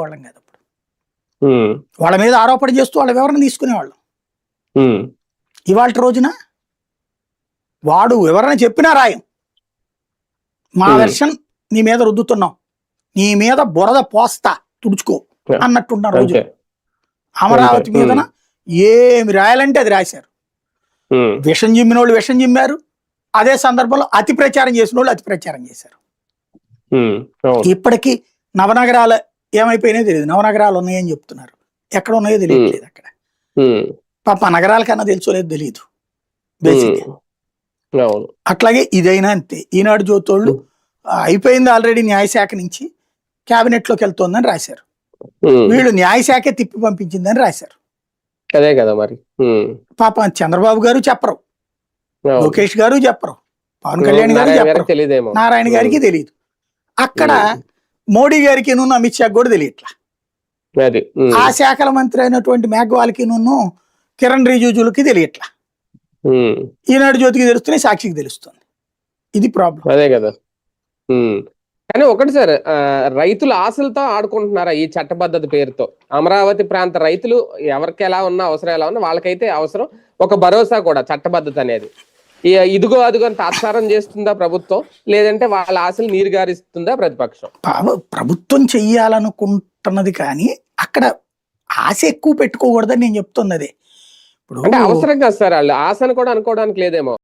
వాళ్ళం కాదు అప్పుడు. వాళ్ళ మీద ఆరోపణ చేస్తూ వాళ్ళ వివరణ తీసుకునేవాళ్ళం. ఇవాళ రోజున వాడు వివరణ చెప్పినా రాయం. మా. వెర్షన్ నీ మీద రుద్దుతున్నాం. నీ మీద బురద పోస్తా తుడుచుకో. అన్నట్టున్న రోజు అమరావతి. మీదన ఏమి రాయాలంటే అది రాశారు. విషం జిమ్మిన వాళ్ళు విషం జిమ్మారు. అదే సందర్భంలో అతి ప్రచారం చేసిన వాళ్ళు అతి ప్రచారం చేశారు ఇప్పటికీ నవనగరాలు ఏమైపోయినాయో తెలియదు. నవనగరాలు ఉన్నాయని చెప్తున్నారు. ఎక్కడ ఉన్నాయో తెలియట్లేదు అక్కడ. పాప నగరాల కన్నా తెలుసోలేదు తెలియదు. బేసిక్ అట్లాగే ఇదైనా అంతే. ఈనాడు జ్యోతోళ్ళు అయిపోయింది ఆల్రెడీ న్యాయశాఖ నుంచి క్యాబినెట్లోకి వెళ్తోందని రాశారు. వీళ్ళు న్యాయశాఖే తిప్పి పంపించిందని రాశారు. అదే కదా మరి. పాప చంద్రబాబు గారు చెప్పరు. లోకేష్ గారు చెప్పరు. పవన్ కళ్యాణ్ గారు చెప్పరు. నారాయణ గారికి తెలియదు. అక్కడ మోడీ గారికి నువ్వు అమిత్ షా కూడా తెలియట్లా. ఆ శాఖల మంత్రి అయినటువంటి మేఘవాల్కి నువ్వు కిరణ్ రిజిజులకి తెలియట్లా. ఈనాడు జ్యోతికి తెలుస్తుంది సాక్షికి తెలుస్తుంది ఇది ప్రాబ్లం అదే కదా. కానీ ఒకటి సార్ రైతుల ఆశలతో ఆడుకుంటున్నారా ఈ చట్టబద్ధత పేరుతో? అమరావతి ప్రాంత రైతులు ఎవరికి ఎలా ఉన్నా అవసరం ఎలా ఉన్నా వాళ్ళకైతే అవసరం. ఒక భరోసా కూడా చట్టబద్ధత అనేది. ఇదిగో అదిగో అని తాత్సారం చేస్తుందా ప్రభుత్వం? లేదంటే వాళ్ళ ఆశలు నీరు గారిస్తుందా ప్రతిపక్షం ప్రభుత్వం చెయ్యాలనుకుంటున్నది కానీ అక్కడ ఆశ ఎక్కువ పెట్టుకోకూడదని నేను చెప్తున్నది. ఇప్పుడు అంటే అవసరం కదా సార్ వాళ్ళు ఆశను కూడా అనుకోవడానికి లేదేమో.